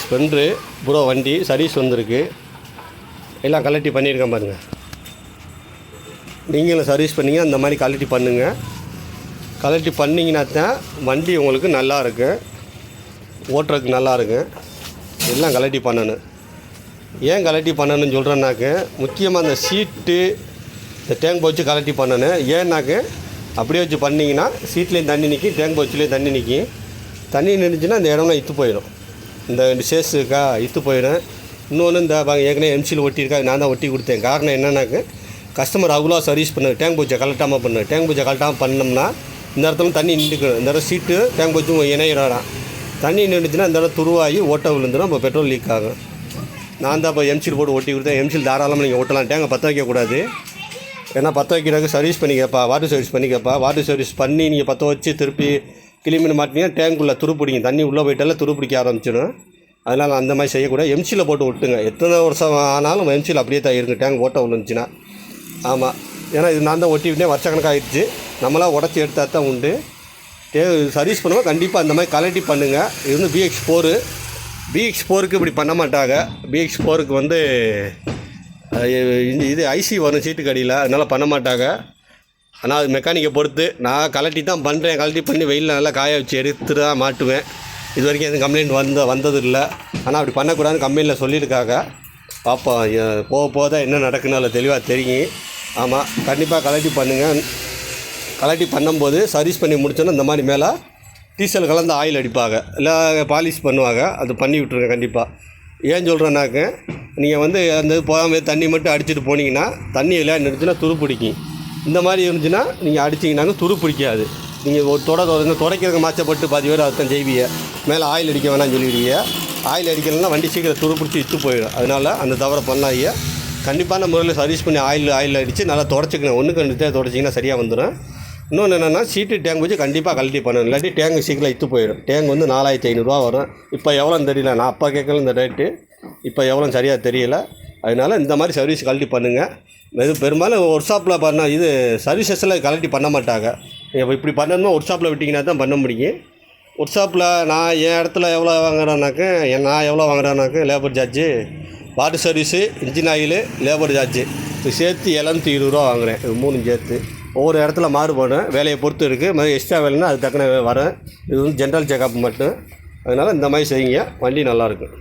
ஸ்பெண்ட்ரு bro வண்டி service வந்திருக்கு. எல்லாம் கலெக்டி பண்ணியிருக்கேன் பாருங்கள் நீங்களும் சர்வீஸ் பண்ணீங்க அந்த மாதிரி கலெக்டி பண்ணுங்கள் கலெக்டி பண்ணிங்கன்னா தான் வண்டி உங்களுக்கு நல்லா இருக்கும் ஓட்டுறதுக்கு நல்லா இருக்கும் எல்லாம் கலெக்டி பண்ணணும். ஏன் கலெக்டி பண்ணணும்னு சொல்கிறேன்னாக்க முக்கியமாக அந்த சீட்டு இந்த டேங்க் வச்சு கலெக்டி பண்ணணும். ஏன்னாக்க அப்படியே வச்சு பண்ணிங்கன்னா சீட்லேயும் தண்ணி நிற்கி டேங்க் வச்சுலேயும் தண்ணி நிற்கி தண்ணி நின்றுச்சுன்னா அந்த இடம்லாம் இத்து போயிடும். இந்த ரெண்டு இத்து போயிடும். இன்னொன்று இந்த பாங்க ஏற்கனவே எம்சியில் ஒட்டியிருக்கா நான் தான் ஒட்டி கொடுத்தேன். காரணம் என்னன்னாக்க கஸ்டமர் அவ்வளோ சர்வீஸ் பண்ணு டேங்க் பூஜை கலட்டாமல் பண்ணு டேங்க் பூச்சை கலட்டாமல் பண்ணோம்னா இந்த இடத்துல தண்ணி நின்றுக்கணும் இந்த இடம் சீட்டு டேங்க் பூஜும் இணையிறான் தண்ணி நின்றுச்சுன்னா இந்த இடம் துருவாகி ஓட்டை விழுந்துடும் இப்போ பெட்ரோல் லீக் ஆகும். நான் தான் இப்போ எம்சில் போட்டு ஒட்டி கொடுத்தேன். எம்சில் தாராளமாக நீங்கள் ஓட்டலாம். டேங்கை பற்ற வைக்கக்கூடாது ஏன்னா பற்ற வைக்கிறதுக்கு சர்வீஸ் பண்ணி கேட்பா வாட்டர் சர்வீஸ் பண்ணி கேட்பா வாட்டர் சர்வீஸ் பண்ணி நீங்கள் பற்ற வச்சு திருப்பி கிளிமீன் மாட்டினீங்கன்னா டேங்க்குள்ளே துருப்பிடிங்க. தண்ணி உள்ளே போயிட்டால துருப்பிடிக்க ஆரம்பிச்சிடும். அதனால் அந்த மாதிரி செய்யக்கூடாது. எம்சியில் போட்டு விட்டுங்க. எத்தனை வருஷம் ஆனாலும் எம்சியில் அப்படியே தான் இருக்குது டேங்க் ஓட்ட விழுந்துச்சுன்னா. ஆமாம் ஏன்னா இது நான் தான் ஒட்டி விட்டேன். வருஷக்கணக்காக ஆயிடுச்சு நம்மளாம் உடச்சி எடுத்தா தான் உண்டு. டே சர்வீஸ் பண்ணுவோம். கண்டிப்பாக அந்த மாதிரி கலெக்டி பண்ணுங்கள் இது வந்து பிஎக்ஸ் ஃபோரு பிஎக்ஸ் ஃபோருக்கு இப்படி பண்ண மாட்டாங்க. பிஎக்ஸ் ஃபோருக்கு வந்து இது- இது ஐசி வரும். சீட்டுக்கு அடியில். அதனால் பண்ண மாட்டாங்க. ஆனால் அது மெக்கானிக்கை பொறுத்து நான் கலட்டி தான் பண்ணுறேன் கலட்டி பண்ணி வெயிலில் நல்லா காய வச்சு எடுத்து தான் மாட்டுவேன். இது வரைக்கும் எதுவும் கம்ப்ளைண்ட் வந்த வந்தது இல்லை ஆனால் அப்படி பண்ணக்கூடாதுன்னு கம்பெனியில் சொல்லியிருக்காங்க. பார்ப்போம் போக போக தான் என்ன நடக்குன்னு அதில் தெளிவாக தெரியும். ஆமாம் கண்டிப்பாக கலட்டி பண்ணுங்கள் கலட்டி பண்ணும்போது சர்வீஸ் பண்ணி முடிச்சோன்னா இந்த மாதிரி மேலே டீசல் கலந்து ஆயில் அடிப்பாங்க. இல்லை பாலிஷ் பண்ணுவாங்க. அது பண்ணி விட்ருங்க கண்டிப்பாக ஏன் சொல்கிறேன்னாக்க நீங்கள் வந்து அந்த போகாமல் தண்ணி மட்டும் அடிச்சுட்டு போனீங்கன்னா தண்ணி எல்லாம் நிறுத்தினா துரு பிடிக்கும் இந்த மாதிரி இருந்துச்சுன்னா நீங்கள் அடிச்சிங்கனாக்க துரு பிடிக்காது. நீங்கள் ஒரு தொட தொடங்க துடைக்கிறதுக்கு மாச்சப்பட்டு பாதி பேர் அதுதான் செய்வீங்க. மேலே ஆயில் அடிக்க வேணாம்னு சொல்லிடுவீங்க. ஆயில் அடிக்கலைன்னா வண்டி சீக்கிரம் துரு பிடிச்சி இத்து போயிடும். அதனால் அந்த தவறை பண்ணாதீங்க. கண்டிப்பான முறையில் சர்வீஸ் பண்ணி ஆயில் ஆயில் அடித்து நல்லா தொடச்சிக்கணும். ஒன்றுக்கு ரெண்டு தேவை தொடச்சிங்கன்னா சரியாக வந்துடும் இன்னொன்று என்னென்னா சீட்டு டேங்க் வச்சு கண்டிப்பாக கழட்டி பண்ணணும். இல்லாட்டி டேங்க் சீக்கிரம் இத்து போயிடும். டேங்க் வந்து நாலாயிரத்தி ஐநூறுரூவா வரும். இப்போ எவ்வளோன்னு தெரியல. நான் அப்பா கேட்கல இந்த ரேட்டு இப்போ எவ்வளோன்னு சரியாக தெரியல. அதனால் இந்த மாதிரி சர்வீஸ் கழட்டி பண்ணுங்கள் இது பெரும்பாலும் ஒர்க் ஷாப்பில் பண்ண இது சர்வீசஸில் கலெக்டி பண்ண மாட்டாங்க. இப்போ இப்படி பண்ணணும்னா ஒர்க் ஷாப்பில் விட்டிங்கன்னா தான் பண்ண முடியும். ஒர்க் ஷாப்பில் நான் என் இடத்துல எவ்வளோ வாங்குறேனாக்க என் நான் எவ்வளோ வாங்குறேனாக்க labour charge water service engine oil labour charge இது சேர்த்து எழுநூற்றி இருபது ரூபா வாங்குறேன். இது மூணு சேர்த்து. ஒவ்வொரு இடத்துல மாறுபடும் வேலையை பொறுத்து இருக்குது மாதிரி எக்ஸ்ட்ரா வேலைன்னா அது தக்கன வரேன் இது வந்து ஜென்ரல் செக்கப் மட்டும். அதனால் இந்த மாதிரி செய்யுங்க. வண்டி நல்லாயிருக்கும்